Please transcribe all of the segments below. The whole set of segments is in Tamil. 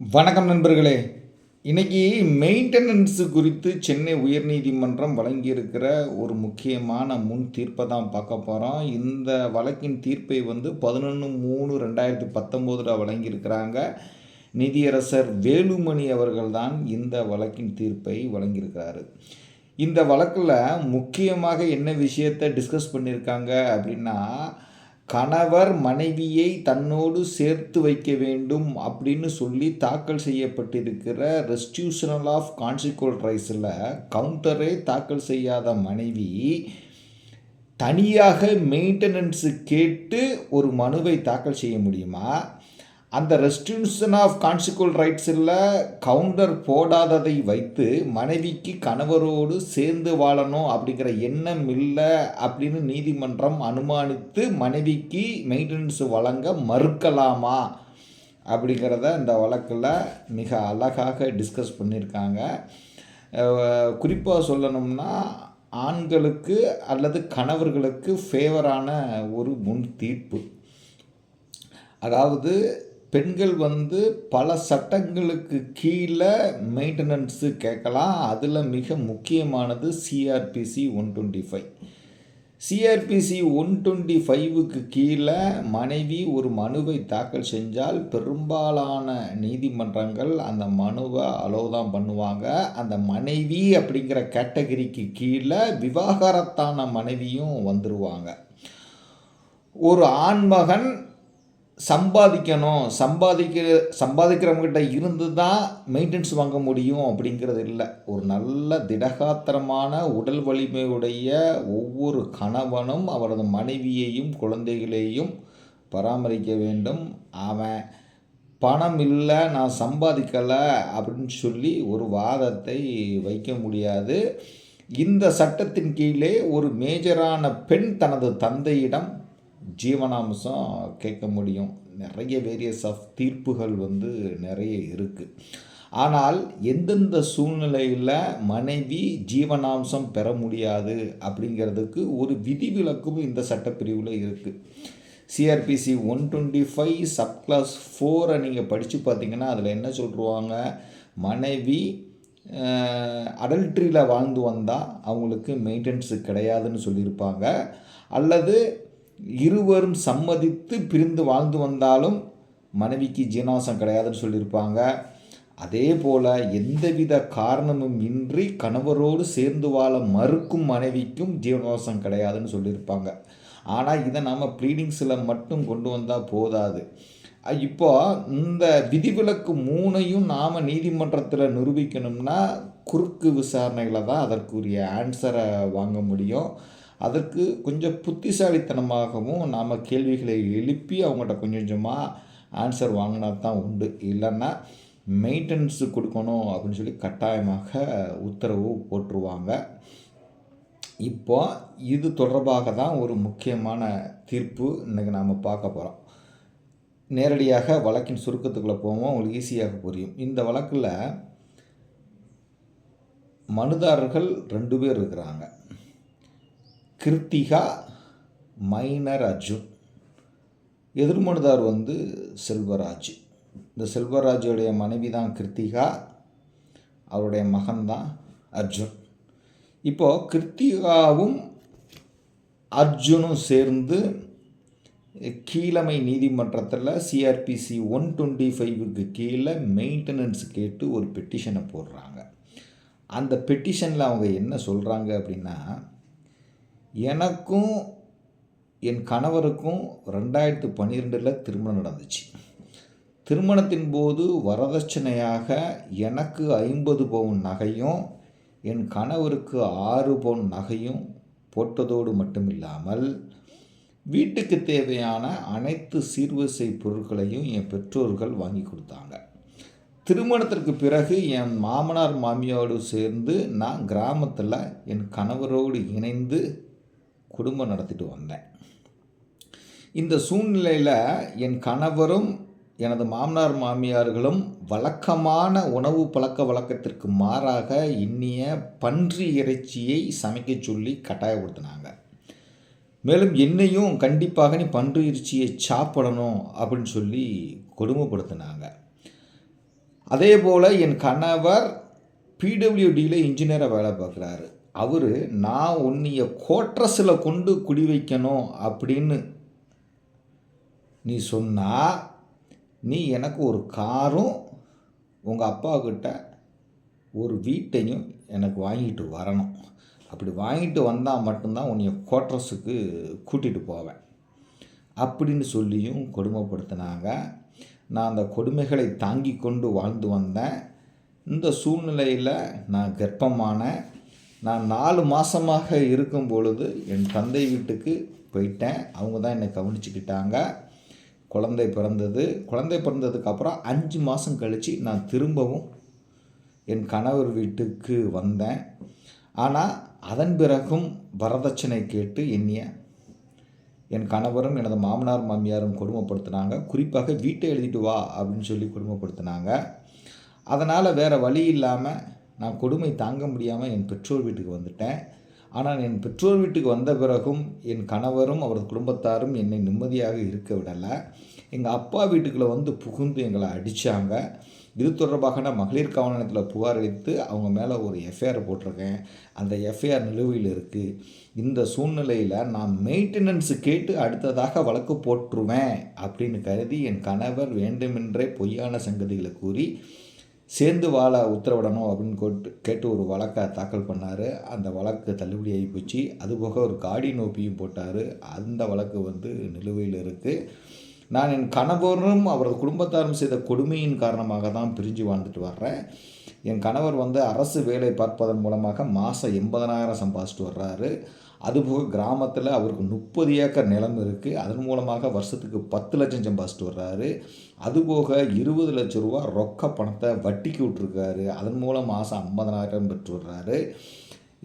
வணக்கம் நண்பர்களே. இன்னைக்கு மெயின்டெனன்ஸு குறித்து சென்னை உயர்நீதிமன்றம் வழங்கியிருக்கிற ஒரு முக்கியமான முன் தீர்ப்பை தான் பார்க்க போகிறோம் இந்த வழக்கின் தீர்ப்பை வந்து பதினொன்று மூணு ரெண்டாயிரத்தி பத்தொம்போதில் வழங்கியிருக்கிறாங்க. நிதியரசர் வேலுமணி அவர்கள் தான் இந்த வழக்கின் தீர்ப்பை வழங்கியிருக்கிறாரு. இந்த வழக்கில் முக்கியமாக என்ன விஷயத்தை டிஸ்கஸ் பண்ணியிருக்காங்க அப்படின்னா கணவர் மனைவியை தன்னோடு சேர்த்து வைக்க வேண்டும் அப்படின்னு சொல்லி தாக்கல் செய்யப்பட்டிருக்கிற ரெஸ்டியூஷனல் ஆஃப் கான்சிக்வல் ரைஸில் கவுண்டரே தாக்கல் செய்யாத மனைவி தனியாக மெயின்டெனன்ஸு கேட்டு ஒரு மனுவை தாக்கல் செய்ய முடியுமா? அந்த ரெஸ்டியூஷன் ஆஃப் கான்சிக்வல் ரைட்ஸில் கவுண்டர் போடாததை வைத்து மனைவிக்கு கணவரோடு சேர்ந்து வாழணும் அப்படிங்கிற எண்ணம் இல்லை அப்படின்னு நீதிமன்றம் அனுமானித்து மனைவிக்கு மெயின்டெனன்ஸ் வழங்க மறுக்கலாமா அப்படிங்கிறத இந்த வழக்கில் மிக அழகாக டிஸ்கஸ் பண்ணியிருக்காங்க. குறிப்பாக சொல்லணும்னா ஆண்களுக்கு அல்லது கணவர்களுக்கு ஃபேவரான ஒரு முன் தீர்ப்பு அதாவது பெண்கள் வந்து பல சட்டங்களுக்கு கீழே மெயின்டெனன்ஸு கேட்கலாம். அதில் மிக முக்கியமானது CrPC one twenty five CrPC one twenty ஃபைவுக்கு கீழே மனைவி ஒரு மனுவை தாக்கல் செஞ்சால் பெரும்பாலான நீதிமன்றங்கள் அந்த மனுவை அலோவ் தான் பண்ணுவாங்க. அந்த மனைவி அப்படிங்கிற கேட்டகரிக்கு கீழே விவாகரத்தான மனைவியும் வந்துடுவாங்க ஒரு ஆண்மகன் சம்பாதிக்கணும். சம்பாதிக்கிற சம்பாதிக்கிறவங்ககிட்ட இருந்து தான் மெயின்டெனன்ஸ் வாங்க முடியும் அப்படிங்கிறது இல்லை. ஒரு நல்ல திடகாத்திரமான உடல் வலிமையுடைய ஒவ்வொரு கணவனும் அவரது மனைவியையும் குழந்தைகளையும் பராமரிக்க வேண்டும். அவன் பணம் இல்லை நான் சம்பாதிக்கலை அப்படின்னு சொல்லி ஒரு வாதத்தை வைக்க முடியாது. இந்த சட்டத்தின் கீழே ஒரு மேஜரான பெண் தனது தந்தையிடம் ஜீவனாம்சம் கேட்க முடியும். நிறைய வேரியஸ் ஆஃப் தீர்ப்புகள் வந்து நிறைய இருக்குது ஆனால் எந்தெந்த சூழ்நிலையில் மனைவி ஜீவனாம்சம் பெற முடியாது அப்படிங்கிறதுக்கு ஒரு விதிவிலக்கும் இந்த சட்டப்பிரிவில் இருக்குது CrPC one twenty five sub clause ஃபோரை நீங்கள் படித்து பார்த்தீங்கன்னா அதில் என்ன சொல்லுவாங்க மனைவி அடல்ட்ரியில் வாழ்ந்து வந்தால் அவங்களுக்கு மெயின்டெனன்ஸு கிடையாதுன்னு சொல்லியிருப்பாங்க. அல்லது இருவரும் சம்மதித்து பிரிந்து வாழ்ந்து வந்தாலும் மனைவிக்கு ஜீனாசம் கிடையாதுன்னு சொல்லியிருப்பாங்க. அதே போல் எந்தவித காரணமும் இன்றி கணவரோடு சேர்ந்து வாழ மறுக்கும் மனைவிக்கும் ஜீவனாசம் கிடையாதுன்னு சொல்லியிருப்பாங்க. ஆனால் இதை நாம் ப்ளீடிங்ஸில் மட்டும் கொண்டு வந்தால் போதாது. இப்போ இந்த விதிவிலக்கு மூணையும் நாம் நீதிமன்றத்தில் நிரூபிக்கணும்னா குறுக்கு விசாரணைகளை தான் அதற்குரிய ஆன்சரை வாங்க முடியும். அதற்கு கொஞ்சம் புத்திசாலித்தனமாகவும் நாம் கேள்விகளை எழுப்பி அவங்கள்ட்ட கொஞ்சம் கொஞ்சமாக ஆன்சர் வாங்கினா தான் உண்டு. இல்லைன்னா மெயின்டெனன்ஸு கொடுக்கணும் அப்படின்னு சொல்லி கட்டாயமாக உத்தரவு போட்டுருவாங்க. இப்போ இது தொடர்பாக தான் ஒரு முக்கியமான தீர்ப்பு இன்றைக்கி நாம் பார்க்க போகிறோம் நேரடியாக வழக்கின் சுருக்கத்துக்குள்ளே போவோம். உங்களுக்கு ஈஸியாக புரியும். இந்த வழக்கில் மனுதாரர்கள் ரெண்டு பேர் இருக்கிறாங்க. கிருத்திகா மைனர் அர்ஜுன். எதிர்மனுதார் வந்து செல்வராஜ். இந்த செல்வராஜுடைய மனைவி தான் கிருத்திகா அவருடைய மகன்தான் அர்ஜுன். இப்போது கிருத்திகாவும் அர்ஜுனும் சேர்ந்து கீழமை நீதிமன்றத்தில் சிஆர்பிசி ஒன் டுவெண்ட்டி ஃபைவுக்கு கீழே மெயின்டெனன்ஸ் கேட்டு ஒரு பெட்டிஷனை போடுறாங்க. அந்த பெட்டிஷனில் அவங்க என்ன சொல்கிறாங்க அப்படின்னா எனக்கும் என் கணவருக்கும் ரெண்டாயிரத்து பன்னிரெண்டில் திருமணம் நடந்துச்சு. திருமணத்தின் போது வரதட்சணையாக எனக்கு ஐம்பது பவுன் நகையும் என் கணவருக்கு ஆறு பவுன் நகையும் போட்டதோடு மட்டும் இல்லாமல் வீட்டுக்கு தேவையான அனைத்து சீர்வரிசை பொருட்களையும் என் பெற்றோர்கள் வாங்கி கொடுத்தாங்க. திருமணத்திற்கு பிறகு என் மாமனார் மாமியாரோடு சேர்ந்து நான் கிராமத்தில் என் கணவரோடு இணைந்து குடும்பம் நடத்திட்டு வந்தேன். இந்த சூழ்நிலையில் என் கணவரும் எனது மாமனார் மாமியார்களும் வழக்கமான உணவு பழக்க வழக்கத்திற்கு மாறாக இன்னிய பன்றி இறைச்சியை சமைக்க சொல்லி கட்டாயப்படுத்தினாங்க. மேலும் என்னையும் கண்டிப்பாக நீ பன்றி இறைச்சியை சாப்பிடணும் அப்படின்னு சொல்லி கொடுமைப்படுத்தினாங்க. அதே போல் என் கணவர் பிடபிள்யூடியில் இன்ஜினியராக வேலை பார்க்குறாரு. அவர் நான் உன்னைய கோட்ரஸில் கொண்டு குடி வைக்கணும் அப்படின்னு நீ சொன்னால் நீ எனக்கு ஒரு காரும் உங்கள் அப்பாக்கிட்ட ஒரு வீட்டையும் எனக்கு வாங்கிட்டு வரணும். அப்படி வாங்கிட்டு வந்தால் மட்டும்தான் உன்னைய கோட்ரஸுக்கு கூட்டிகிட்டு போவேன். அப்படின்னு சொல்லியும் கொடுமைப்படுத்தினாங்க. நான் அந்த கொடுமைகளை தாங்கி கொண்டு வாழ்ந்து வந்தேன். இந்த சூழ்நிலையில் நான் கர்ப்பமானேன். நான் நாலு மாதமாக இருக்கும் பொழுது என் தந்தை வீட்டுக்கு போயிட்டேன். அவங்க தான் என்னை கவனிச்சுக்கிட்டாங்க. குழந்தை பிறந்தது. குழந்தை பிறந்ததுக்கப்புறம் அஞ்சு மாதம் கழித்து நான் திரும்பவும் என் கணவர் வீட்டுக்கு வந்தேன். ஆனால் அதன் பிறகும் வரதட்சணை கேட்டு என்னைய என் கணவரும் எனது மாமனார் மாமியாரும் கொடுமைப்படுத்தினாங்க. குறிப்பாக வீட்டை எழுதிட்டு வா அப்படின்னு சொல்லி கொடுமைப்படுத்தினாங்க. அதனால் வேறு வழி இல்லாமல் நான் கொடுமை தாங்க முடியாமல் என் பெற்றோர் வீட்டுக்கு வந்துட்டேன். ஆனால் என் பெற்றோர் வீட்டுக்கு வந்த பிறகும் என் கணவரும் அவரது குடும்பத்தாரும் என்னை நிம்மதியாக இருக்க விடலை. எங்கள் அப்பா வீட்டுக்குள்ளே வந்து புகுந்து எங்களை அடித்தாங்க இது தொடர்பாக நான் மகளிர் காவல் நிலையத்தில் புகார் அளித்து அவங்க மேலே ஒரு எஃப்ஐஆர் போட்டிருக்கேன். அந்த எஃப்ஐஆர் நிலுவையில் இருக்குது இந்த சூழ்நிலையில் நான் மெயின்டெனன்ஸு கேட்டு அடுத்ததாக வழக்கு போட்டுருவேன் அப்படின்னு கருதி என் கணவர் வேண்டுமென்றே பொய்யான சங்கதிகளை கூறி சேர்ந்து வாழ உத்தரவிடணும் அப்படின்னு கேட்டு கேட்டு ஒரு வழக்கை தாக்கல் பண்ணார். அந்த வழக்கு தள்ளுபடி ஆகி போச்சு. அதுபோக ஒரு காடி நோப்பியும் போட்டார். அந்த வழக்கு வந்து நிலுவையில் இருக்குது நான் என் கணவரும் அவரது குடும்பத்தாரும் செய்த கொடுமையின் காரணமாக தான் பிரிஞ்சு வாழ்ந்துட்டு வர்றேன். என் கணவர் வந்து அரசு வேலை பார்ப்பதன் மூலமாக மாதம் எண்பதனாயிரம் சம்பாதிச்சிட்டு வர்றாரு. அதுபோக கிராமத்தில் அவருக்கு முப்பது ஏக்கர் நிலம் இருக்குது அதன் மூலமாக வருஷத்துக்கு பத்து லட்சம் சம்பாதிச்சிட்டு வர்றாரு. அதுபோக இருபது லட்ச ரூபா ரொக்க பணத்தை வட்டிக்கு விட்ருக்காரு அதன் மூலம் மாதம் ஐம்பதனாயிரம் பெற்று வர்றாரு.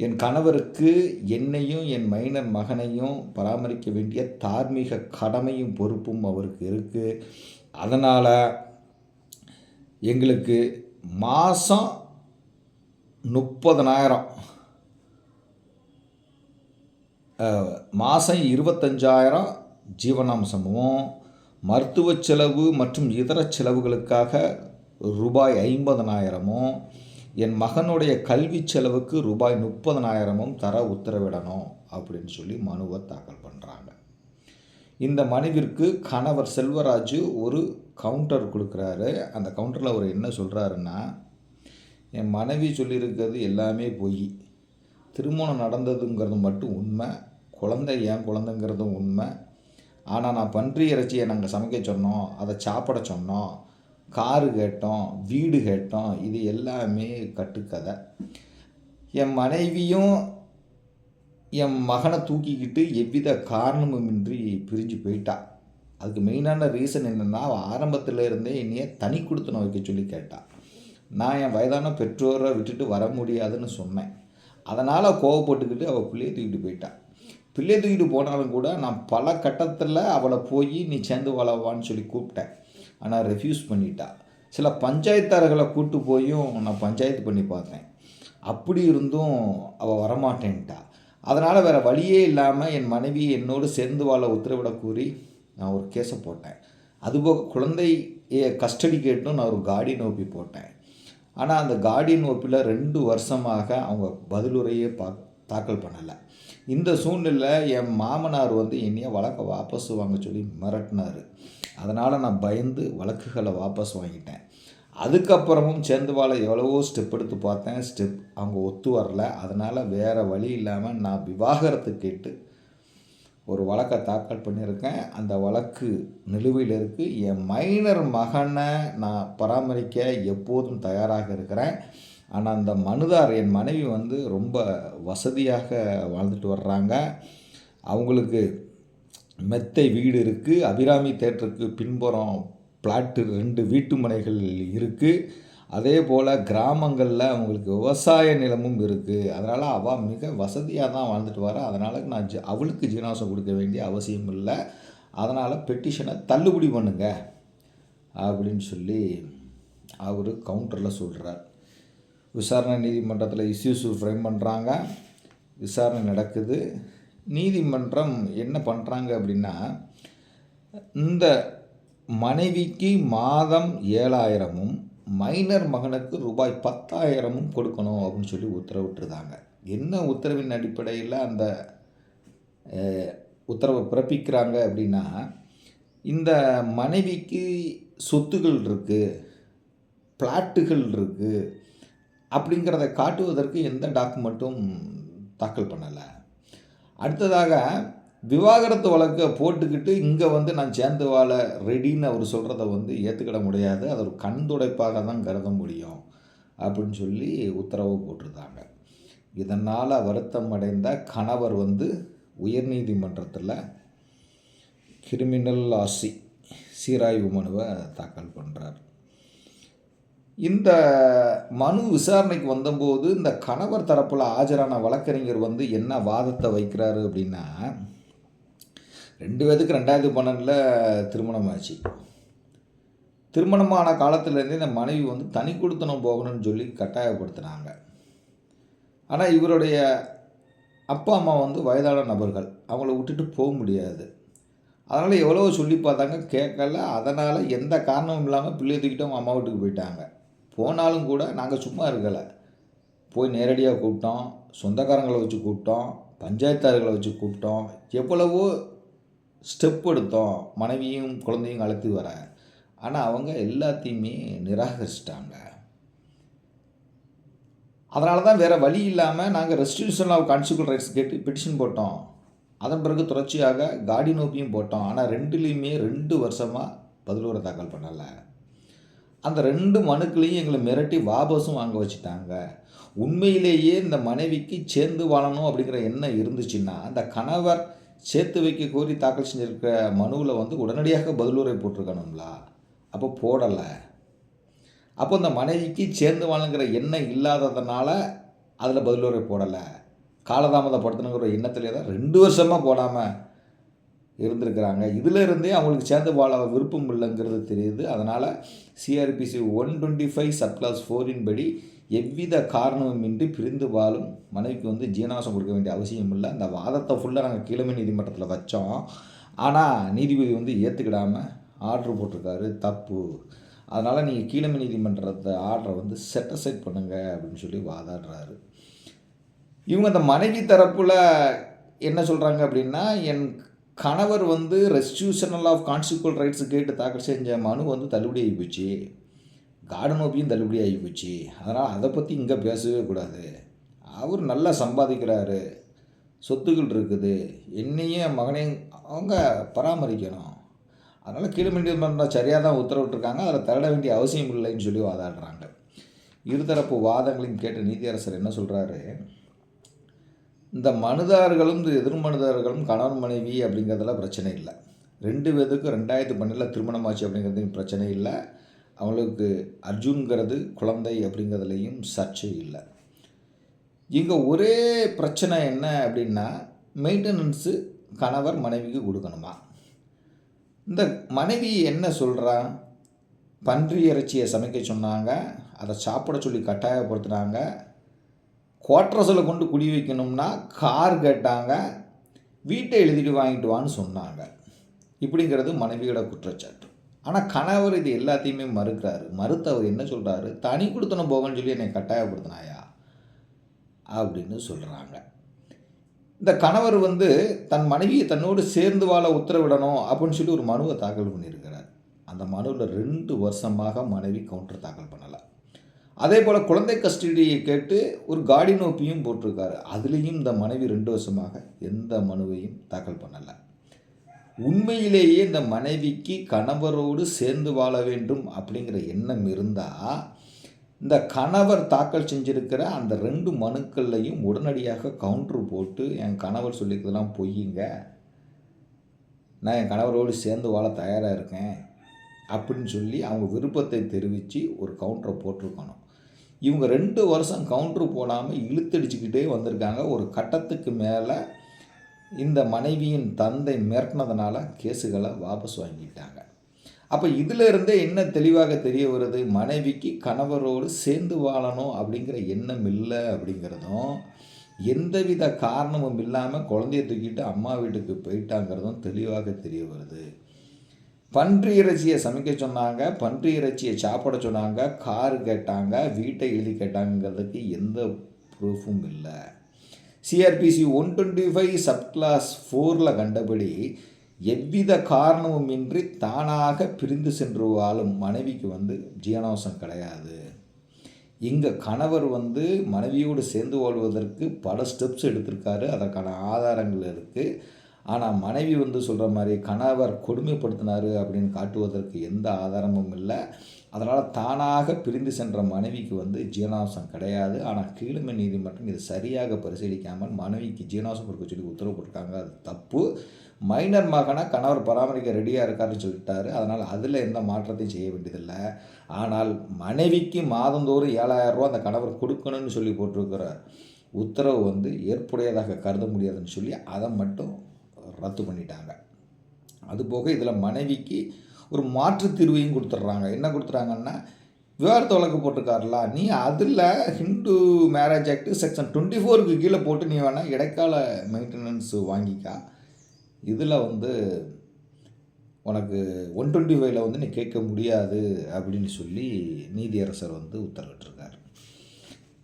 என் கணவருக்கு என்னையும் என் மைனர் மகனையும் பராமரிக்க வேண்டிய தார்மீக கடமையும் பொறுப்பும் அவருக்கு இருக்குது அதனால் எங்களுக்கு மாதம் முப்பதனாயிரம். மாதம் இருபத்தஞ்சாயிரம் ஜீவனாம்சமும் மருத்துவ செலவு மற்றும் இதர செலவுகளுக்காக ரூபாய் ஐம்பதனாயிரமும் என் மகனுடைய கல்வி செலவுக்கு ரூபாய் முப்பதனாயிரமும் தர உத்தரவிடணும் அப்படின்னு சொல்லி மனுவை தாக்கல் பண்ணுறாங்க இந்த மனுவிற்கு கணவர் செல்வராஜு ஒரு கவுண்டர் கொடுக்குறாரு. அந்த கவுண்டரில் அவர் என்ன சொல்கிறாருன்னா என் மனைவி சொல்லியிருக்கிறது எல்லாமே பொய். திருமணம் நடந்ததுங்கிறது மட்டும் உண்மை. குழந்தை ஏன் குழந்தைங்கிறதும் உண்மை. ஆனால் நான் பன்றி இறைச்சியை நாங்கள் சமைக்க சொன்னோம் அதை சாப்பிட சொன்னோம் காரு கேட்டோம் வீடு கேட்டோம் இது எல்லாமே கட்டுக்கதை. என் மனைவியும் என் மகனை தூக்கிக்கிட்டு எவ்வித காரணமுமின்றி பிரிஞ்சு போயிட்டா. அதுக்கு மெயினான ரீசன் என்னென்னா அவள் ஆரம்பத்தில் இருந்தே என்னையே தனி கொடுத்தன வைக்க சொல்லி கேட்டாள் நான் என் வயதான பெற்றோரை விட்டுட்டு வர முடியாதுன்னு சொன்னேன். அதனால் கோவப்பட்டுக்கிட்டு அவள் பிள்ளையை தூக்கிட்டு போயிட்டாள் பிள்ளை தூக்கிட்டு போனாலும் கூட நான் பல கட்டத்தில் அவளை போய் நீ சேர்ந்து வளவான்னு சொல்லி கூப்பிட்டேன். ஆனால் ரெஃப்யூஸ் பண்ணிட்டா. சில பஞ்சாயத்தார்களை கூட்டு போயும் நான் பஞ்சாயத்து பண்ணி பார்த்தேன். அப்படி இருந்தும் அவள் வரமாட்டேன்ட்டா. அதனால் வேறு வழியே இல்லாமல் என் மனைவி என்னோடு சேர்ந்து வாழ உத்தரவிட கூறி நான் ஒரு கேஸை போட்டேன். அதுபோக குழந்தை கஸ்டடி கேட்டும் நான் ஒரு காடி நோப்பி போட்டேன். ஆனால் அந்த கார்டியன் ஒப்பில் ரெண்டு வருஷமாக அவங்க பதிலுரையே பா தாக்கல் பண்ணலை. இந்த சூழ்நிலையில் என் மாமனார் வந்து என்னைய வழக்கை வாபஸ் வாங்க சொல்லி மிரட்டினார். அதனால் நான் பயந்து வழக்குகளை வாபஸ் வாங்கிட்டேன். அதுக்கப்புறமும் சேர்ந்து எவ்வளவோ ஸ்டெப் எடுத்து பார்த்தேன். ஸ்டெப் அவங்க ஒத்து வரல. அதனால் வேறு வழி இல்லாமல் நான் விவாகரத்து கேட்டு ஒரு வழக்கை தாக்கல் பண்ணியிருக்கேன். அந்த வழக்கு நிலுவையில் இருக்குது என் மைனர் மகனை நான் பராமரிக்க எப்போதும் தயாராக இருக்கிறேன். ஆனால் அந்த மனுதார் என் மனைவி வந்து ரொம்ப வசதியாக வாழ்ந்துட்டு வர்றாங்க. அவங்களுக்கு மெத்தை வீடு இருக்குது அபிராமி தேட்டருக்கு பின்புறம் பிளாட்டு ரெண்டு வீட்டு மனைகள் இருக்குது அதே போல் கிராமங்களில் அவங்களுக்கு விவசாய நிலமும் இருக்குது அதனால் அவள் மிக வசதியாக தான் வாழ்ந்துட்டு வர. அதனால் நான் ஜி அவளுக்கு ஜீனாசம் கொடுக்க வேண்டிய அவசியம் இல்லை. அதனால் பெட்டிஷனை தள்ளுபடி பண்ணுங்க. அப்படின்னு சொல்லி அவர் கவுண்டரில் சொல்கிறார் விசாரணை நீதிமன்றத்தில் இஷ்யூஸு ஃப்ரேம் பண்ணுறாங்க விசாரணை நடக்குது. நீதிமன்றம் என்ன பண்ணுறாங்க அப்படின்னா இந்த மனைவிக்கு மாதம் ஏழாயிரமும் மைனர் மகனுக்கு ரூபாய் பத்தாயிரமும் கொடுக்கணும் அப்படின்னு சொல்லி உத்தரவிட்டுருந்தாங்க. என்ன உத்தரவின் அடிப்படையில் அந்த உத்தரவை பிறப்பிக்கிறாங்க அப்படின்னா இந்த மனைவிக்கு சொத்துகள் இருக்குது பிளாட்டுகள் இருக்குது அப்படிங்கிறத காட்டுவதற்கு எந்த டாக்குமெண்ட்டும் தாக்கல் பண்ணலை. அடுத்ததாக விவாகரத்து வழக்கை போட்டுக்கிட்டு இங்கே வந்து நான் சேர்ந்து வாழ ரெடின்னு அவர் சொல்கிறத வந்து ஏற்றுக்கிட முடியாது. அது ஒரு கண் துடைப்பாக தான் கருத முடியும் அப்படின்னு சொல்லி உத்தரவு போட்டிருந்தாங்க. இதனால் வருத்தம் அடைந்த கணவர் வந்து உயர்நீதிமன்றத்தில் கிரிமினல் ஆசி சீராய்வு மனுவை தாக்கல் பண்ணுறார் இந்த மனு விசாரணைக்கு வந்தபோது இந்த கணவர் தரப்பில் ஆஜரான வழக்கறிஞர் வந்து என்ன வாதத்தை வைக்கிறாரு அப்படின்னா ரெண்டு பேத்துக்கு ரெண்டாயிரத்தி பன்னெண்டில் திருமணம் ஆச்சு. திருமணமான காலத்துலேருந்தே இந்த மனைவி வந்து தனி கொடுத்தனம் போகணும்னு சொல்லி கட்டாயப்படுத்தினாங்க. ஆனால் இவருடைய அப்பா அம்மா வந்து வயதான நபர்கள். அவங்கள விட்டுட்டு போக முடியாது. அதனால் எவ்வளோ சொல்லி பார்த்தாங்க கேட்கல. அதனால் எந்த காரணமும் இல்லாமல் பிள்ளைய தூக்கிட்டு அவங்க அம்மா வீட்டுக்கு போயிட்டாங்க. போனாலும் கூட நாங்கள் சும்மா இருக்கலை. போய் நேரடியாக கூப்பிட்டோம். சொந்தக்காரங்களை வச்சு கூப்பிட்டோம். பஞ்சாயத்தார்களை வச்சு கூப்பிட்டோம். எவ்வளவோ ஸ்டெப் எடுத்தோம். மனைவியும் குழந்தையும் அழைத்து வர. ஆனால் அவங்க எல்லாத்தையுமே நிராகரிச்சிட்டாங்க. அதனால தான் வேறு வழி இல்லாமல் நாங்கள் ரெஸ்டியூஷன் ஆஃப் கான்சிக்வல் ரைட்ஸ் கேட்டு பெட்டிஷன் போட்டோம். அதன் பிறகு தொடர்ச்சியாக காடி நோக்கியும் போட்டோம். ஆனால் ரெண்டுலேயுமே ரெண்டு வருஷமாக பதிலுரை தாக்கல் பண்ணலை. அந்த ரெண்டு மனுக்களையும் எங்களை மிரட்டி வாபஸும் வாங்க வச்சுட்டாங்க. உண்மையிலேயே இந்த மனைவிக்கு சேர்ந்து வாழணும் அப்படிங்கிற எண்ணம் இருந்துச்சுன்னா அந்த கணவர் சேர்த்து வைக்க கோரி தாக்கல் செஞ்சிருக்க மனுவில் வந்து உடனடியாக பதிலுரை போட்டிருக்கணும்ல? அப்போ போடலை. அப்போ இந்த மனைவிக்கு சேர்ந்து வாழுங்கிற எண்ணம் இல்லாததுனால அதில் பதிலுரை போடலை. காலதாமதப்படுத்தணுங்கிற எண்ணத்திலே தான் ரெண்டு வருஷமாக போடாமல் இருந்திருக்கிறாங்க. இதிலிருந்தே அவங்களுக்கு சேர்ந்து வாழ விருப்பம் இல்லைங்கிறது தெரியுது. அதனால் CrPC one twenty five sub clause foreign படி எவ்வித காரணமுமின்றி பிரிந்து வாழும் மனைவிக்கு வந்து ஜீனாசம் கொடுக்க வேண்டிய அவசியம் இல்லை. அந்த வாதத்தை ஃபுல்லாக நாங்கள் கிழமை நீதிமன்றத்தில் வச்சோம். ஆனால் நீதிபதி வந்து ஏற்றுக்கிடாமல் ஆர்டர் போட்டிருக்காரு. தப்பு. அதனால் நீங்கள் கீழமை நீதிமன்றத்தை ஆர்டரை வந்து செட்டசைட் பண்ணுங்கள் அப்படின்னு சொல்லி வாதாடுறாரு. இவங்க அந்த மனைவி தரப்பில் என்ன சொல்கிறாங்க அப்படின்னா என் கணவர் வந்து ரெஸ்டியூஷனல் ஆஃப் கான்சிக்வல் ரைட்ஸ் கேட்டு தாக்கல் செஞ்ச மனு வந்து தள்ளுபடி ஆகி போச்சு. கார்டன் ஓபியும் தள்ளுபடி ஆகி போச்சு. அதனால் அதை பற்றி இங்கே பேசவே கூடாது. அவர் நல்லா சம்பாதிக்கிறாரு. சொத்துக்கள் இருக்குது. என்னையும் மகனையும் அவங்க பராமரிக்கணும். அதனால் கீழ்மன்றம் சரியாக தான் உத்தரவிட்டிருக்காங்க. அதில் தரட வேண்டிய அவசியம் இல்லைன்னு சொல்லி வாதாடுறாங்க. இருதரப்பு வாதங்களையும் கேட்ட நீதியரசர் என்ன சொல்கிறாரு இந்த மனுதாரர்களும் இந்த எதிர்மனுதாரர்களும் கணவன் மனைவி அப்படிங்கிறதெல்லாம் பிரச்சனை இல்லை. ரெண்டு பேருக்கும் ரெண்டாயிரத்து பன்னெண்டில் திருமணமாச்சு அப்படிங்கிறது பிரச்சனை இல்லை. அவங்களுக்கு அர்ஜுன்கிறது குழந்தை அப்படிங்கிறதுலையும் சர்ச்சை இல்லை. இங்கே ஒரே பிரச்சனை என்ன அப்படின்னா மெயின்டெனன்ஸு கணவர் மனைவிக்கு கொடுக்கணுமா? இந்த மனைவி என்ன சொல்கிறான் பன்றி இறைச்சியை சமைக்க சொன்னாங்க அதை சாப்பிட சொல்லி கட்டாயப்படுத்துனாங்க குவார்ட்ரஸில் கொண்டு குடி வைக்கணும்னா கார் கேட்டாங்க வீட்டை எழுதிட்டு வாங்கிட்டு வான்னு சொன்னாங்க. இப்படிங்கிறது மனைவியோட குற்றச்சாட்டு. ஆனால் கணவர் இது எல்லாத்தையுமே மறுக்கிறாரு. மறுத்து அவர் என்ன சொல்கிறாரு தனி கொடுத்தன போகன்னு சொல்லி என்னை கட்டாயப்படுத்தினாயா? அப்படின்னு சொல்கிறாங்க இந்த கணவர் வந்து தன் மனைவியை தன்னோடு சேர்ந்து வாழ உத்தரவிடணும் அப்படின்னு சொல்லி ஒரு மனுவை தாக்கல் பண்ணியிருக்கிறார். அந்த மனுவில் ரெண்டு வருஷமாக மனைவி கவுண்டர் தாக்கல் பண்ணலை. அதே போல் குழந்தை கஸ்டடியை கேட்டு ஒரு காடி நோப்பியும் போட்டிருக்காரு. அதுலேயும் இந்த மனைவி ரெண்டு வருஷமாக எந்த மனுவையும் தாக்கல் பண்ணலை. உண்மையிலேயே இந்த மனைவிக்கு கணவரோடு சேர்ந்து வாழ வேண்டும் அப்படிங்கிற எண்ணம் இருந்தால் இந்த கணவர் தாக்கல் செஞ்சிருக்கிற அந்த ரெண்டு மனுக்கள்லையும் உடனடியாக கவுண்டர் போட்டு என் கணவர் சொல்லிக்கிறதெல்லாம் பொய்யுங்க. நான் என் கணவரோடு சேர்ந்து வாழ தயாராக இருக்கேன். அப்படின்னு சொல்லி அவங்க விருப்பத்தை தெரிவித்து ஒரு கவுண்டரை போட்டிருக்கணும். இவங்க ரெண்டு வருஷம் கவுண்டர் போடாமல் இழுத்தடிச்சுக்கிட்டே வந்திருக்காங்க. ஒரு கட்டத்துக்கு மேலே இந்த மனைவியின் தந்தை மிரட்டினதுனால கேஸுகளை வாபஸ் வாங்கிட்டாங்க. அப்போ இதிலிருந்தே என்ன தெளிவாக தெரிய வருது? மனைவிக்கு கணவரோடு சேர்ந்து வாழணும் அப்படிங்கிற எண்ணம் இல்லை அப்படிங்கிறதும் எந்தவித காரணமும் இல்லாமல் குழந்தைய தூக்கிட்டு அம்மா வீட்டுக்கு போயிட்டாங்கிறதும் தெளிவாக தெரிய வருது. பன்றி இறைச்சியை சமைக்க சொன்னாங்க பன்றி இறைச்சியை சாப்பிட சொன்னாங்க கார் கேட்டாங்க வீட்டை எழுதி கேட்டாங்கிறதுக்கு எந்த ப்ரூஃபும் இல்லை. CrPC one twenty five sub clause ஃபோரில் கண்டபடி எவ்வித காரணமுமின்றி தானாக பிரிந்து சென்று வாழும் மனைவிக்கு வந்து ஜீவனாம்சம் கிடையாது. இங்கே கணவர் வந்து மனைவியோடு சேர்ந்து வாழ்வதற்கு பல ஸ்டெப்ஸ் எடுத்திருக்காரு அதற்கான ஆதாரங்கள் இருக்குது ஆனால் மனைவி வந்து சொல்கிற மாதிரி கணவர் கொடுமைப்படுத்தினார் அப்படின்னு காட்டுவதற்கு எந்த ஆதாரமும் இல்லை. அதனால் தானாக பிரிந்து சென்ற மனைவிக்கு வந்து ஜீவனாம்சம் கிடையாது. ஆனால் கீழமை நீதிமன்றம் இதை சரியாக பரிசீலிக்காமல் மனைவிக்கு ஜீவனாம்சம் கொடுக்க சொல்லி உத்தரவு போட்டிருக்காங்க. அது தப்பு. மைனர் மகனை கணவர் பராமரிக்க ரெடியாக இருக்காருன்னு சொல்லிட்டாரு. அதனால் அதில் எந்த மாற்றத்தையும் செய்ய வேண்டியதில்லை. ஆனால் மனைவிக்கு மாதந்தோறும் ஏழாயிரம் ரூபா அந்த கணவர் கொடுக்கணும்னு சொல்லி போட்டிருக்கிற உத்தரவு வந்து ஏற்புடையதாக கருத முடியாதுன்னு சொல்லி அதை மட்டும் ரத்து பண்ணிட்டாங்க. அதுபோக இதில் மனைவிக்கு ஒரு மாற்று தீர்வையும் கொடுத்துட்றாங்க. என்ன கொடுத்துட்றாங்கன்னா விவாகரத்து வழக்கு போட்டிருக்காருல நீ அதில் Hindu marriage act section twenty ஃபோருக்கு கீழே போட்டு நீ வேணால் இடைக்கால மெயின்டெனன்ஸ் வாங்கிக்கா. இதில் வந்து உனக்கு ஒன் டுவெண்ட்டி ஃபைவ்ல வந்து நீ கேட்க முடியாது அப்படின்னு சொல்லி நீதியரசர் வந்து உத்தரவிட்டிருக்கார்.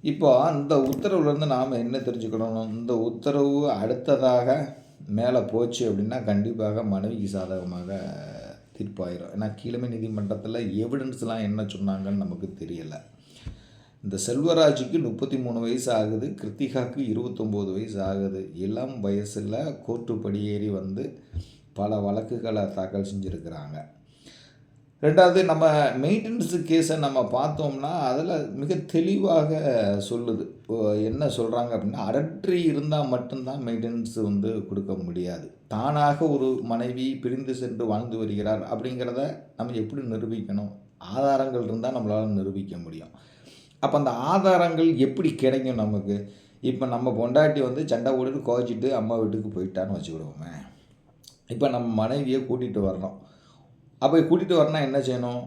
இப்போ அந்த உத்தரவுலேருந்து நாம் என்ன தெரிஞ்சுக்கணும்? இந்த உத்தரவு அடுத்ததாக மேலே போச்சு அப்படின்னா கண்டிப்பாக மனைவிக்கு சாதகமாக தீர்ப்பாயிரும். ஏன்னா கீழமை நீதிமன்றத்தில் எவிடன்ஸ்லாம் என்ன சொன்னாங்கன்னு நமக்கு தெரியலை. இந்த செல்வராஜுக்கு முப்பத்தி மூணு வயசு ஆகுது கிருத்திகாவுக்கு இருபத்தொம்போது வயசு ஆகுது. இளம் வயசில் கோர்ட்டு படியேறி வந்து பல வழக்குகளை தாக்கல் செஞ்சுருக்கிறாங்க. ரெண்டாவது நம்ம மெயின்டெனன்ஸு கேஸை நம்ம பார்த்தோம்னா அதில் மிக தெளிவாக சொல்லுது. என்ன சொல்கிறாங்க அப்படின்னா அடற்றி இருந்தால் மட்டும்தான் மெயின்டெனன்ஸ் வந்து கொடுக்க முடியாது. தானாக ஒரு மனைவி பிரிந்து சென்று வாழ்ந்து வருகிறார் அப்படிங்கிறத நம்ம எப்படி நிரூபிக்கணும்? ஆதாரங்கள் இருந்தால் நம்மளால் நிரூபிக்க முடியும். அப்போ அந்த ஆதாரங்கள் எப்படி கிடைக்கும் நமக்கு? இப்போ நம்ம பொண்டாட்டி வந்து சண்டை ஓடிட்டு கோச்சிட்டு அம்மா வீட்டுக்கு போயிட்டான்னு வச்சுக்கிடுவோமே. இப்போ நம்ம மனைவியை கூட்டிகிட்டு வரணும். அப்போ கூட்டிகிட்டு வரனா என்ன செய்யணும்?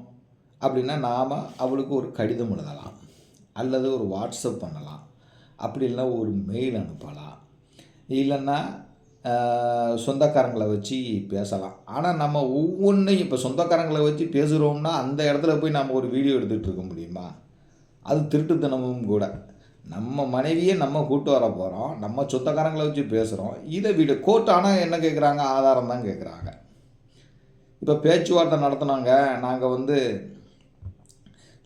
அப்படின்னா நாம் அவளுக்கு ஒரு கடிதம் எழுதலாம். அல்லது ஒரு வாட்ஸ்அப் பண்ணலாம். அப்படி இல்லைன்னா ஒரு மெயில் அனுப்பலாம். இல்லைன்னா சொந்தக்காரங்களை வச்சு பேசலாம். ஆனால் நம்ம ஒவ்வொன்றையும் இப்போ சொந்தக்காரங்களை வச்சு பேசுகிறோம்னா அந்த இடத்துல போய் நம்ம ஒரு வீடியோ எடுத்துகிட்டு இருக்க முடியுமா? அது திருட்டுத்தனமும் கூட. நம்ம மனைவியே நம்ம கூட்டு வர போகிறோம் நம்ம சொந்தக்காரங்களை வச்சு பேசுகிறோம் இதை வீடு. கோர்ட் ஆனால் என்ன கேட்குறாங்க ஆதாரம் தான் கேட்குறாங்க இப்போ பேச்சுவார்த்தை நடத்தினாங்க. நாங்கள் வந்து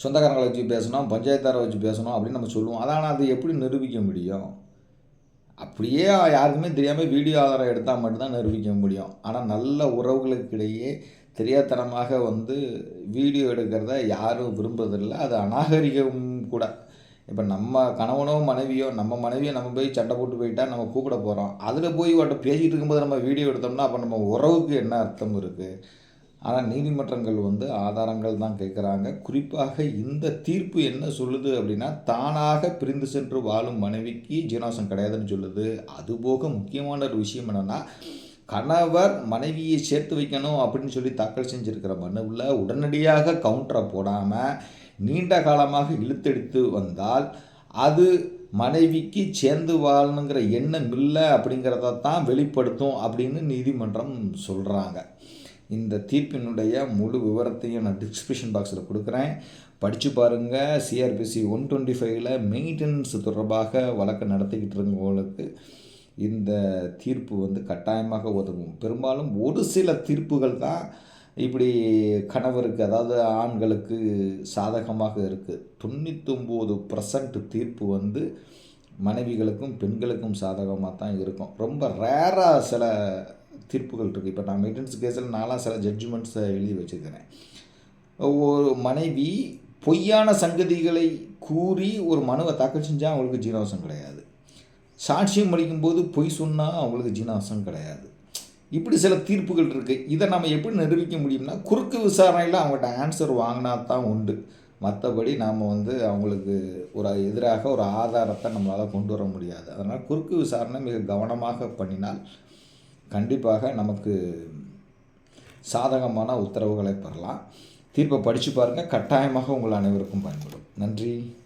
சொந்தக்காரங்களை வச்சு பேசணும் பஞ்சாயத்தாரை வச்சு பேசணும் அப்படின்னு நம்ம சொல்லுவோம். அதான் அது எப்படி நிரூபிக்க முடியும்? அப்படியே யாருக்குமே தெரியாமல் வீடியோ ஆதாரம் எடுத்தால் மட்டும்தான் நிரூபிக்க முடியும். ஆனால் நல்ல உறவுகளுக்கு இடையே தெரியாதனமாக வந்து வீடியோ எடுக்கிறத யாரும் விரும்புறதில்லை. அது அநாகரிகம் கூட. இப்போ நம்ம கணவனோ மனைவியோ நம்ம மனைவியோ நம்ம போய் சண்டை போட்டு போயிட்டா நம்ம கூப்பிட போகிறோம் அதில் போய் வாட்ட பேசிகிட்டு இருக்கும்போது நம்ம வீடியோ எடுத்தோம்னா அப்போ நம்ம உறவுக்கு என்ன அர்த்தம் இருக்குது ஆனால் நீதிமன்றங்கள் வந்து ஆதாரங்கள் தான் கேட்குறாங்க குறிப்பாக இந்த தீர்ப்பு என்ன சொல்லுது அப்படின்னா தானாக பிரிந்து சென்று வாழும் மனைவிக்கு ஜீனாசம் கிடையாதுன்னு சொல்லுது. அதுபோக முக்கியமான ஒரு விஷயம் என்னென்னா கணவர் மனைவியை சேர்த்து வைக்கணும் அப்படின்னு சொல்லி தாக்கல் செஞ்சுருக்கிற மனுவில் உடனடியாக கவுண்டரை போடாமல் நீண்ட காலமாக இழுத்தெடுத்து வந்தால் அது மனைவிக்கு சேர்ந்து வாழணுங்கிற எண்ணம் இல்லை அப்படிங்கிறத தான் வெளிப்படுத்தும் அப்படின்னு நீதிமன்றம் சொல்கிறாங்க இந்த தீர்ப்பினுடைய முழு விவரத்தையும் நான் டிஸ்கிரிப்ஷன் பாக்ஸில் கொடுக்குறேன். படித்து பாருங்கள் சிஆர்பிசி ஒன் டுவெண்ட்டி ஃபைவ்ல மெயின்டெனன்ஸ் தொடர்பாக வழக்கு நடத்திக்கிட்டு இருக்கவங்களுக்கு இந்த தீர்ப்பு வந்து கட்டாயமாக உதவும். பெரும்பாலும் ஒரு சில தீர்ப்புகள் தான் இப்படி கணவருக்கு அதாவது ஆண்களுக்கு சாதகமாக இருக்குது தொண்ணூத்தொம்பது பர்சன்ட் தீர்ப்பு வந்து மனைவிகளுக்கும் பெண்களுக்கும் சாதகமாக தான் இருக்கும். ரொம்ப ரேராக சில தீர்ப்புகள் இருக்குது இப்போ நான் மெயின்டெனன்ஸ் கேஸில் நான்லாம் சில ஜட்ஜ்மெண்ட்ஸை எழுதி வச்சுருக்கிறேன். ஒரு மனைவி பொய்யான சங்கதிகளை கூறி ஒரு மனுவை தாக்கல் செஞ்சால் அவங்களுக்கு ஜீனவசம் கிடையாது. சாட்சியம் அளிக்கும்போது பொய் சொன்னால் அவங்களுக்கு ஜீனவசம் கிடையாது. இப்படி சில தீர்ப்புகள் இருக்குது இதை நம்ம எப்படி நிரூபிக்க முடியும்னா குறுக்கு விசாரணையில் அவங்கள்ட்ட ஆன்சர் வாங்கினா தான் உண்டு. மற்றபடி நாம் வந்து அவங்களுக்கு ஒரு எதிராக ஒரு ஆதாரத்தை நம்மளால் கொண்டு வர முடியாது. அதனால் குறுக்கு விசாரணை மிக கவனமாக பண்ணினால் கண்டிப்பாக நமக்கு சாதகமான உத்தரவுகளை பெறலாம். தீர்ப்பை படித்து பாருங்கள் கட்டாயமாக உங்கள் அனைவருக்கும் பயன்படும். நன்றி.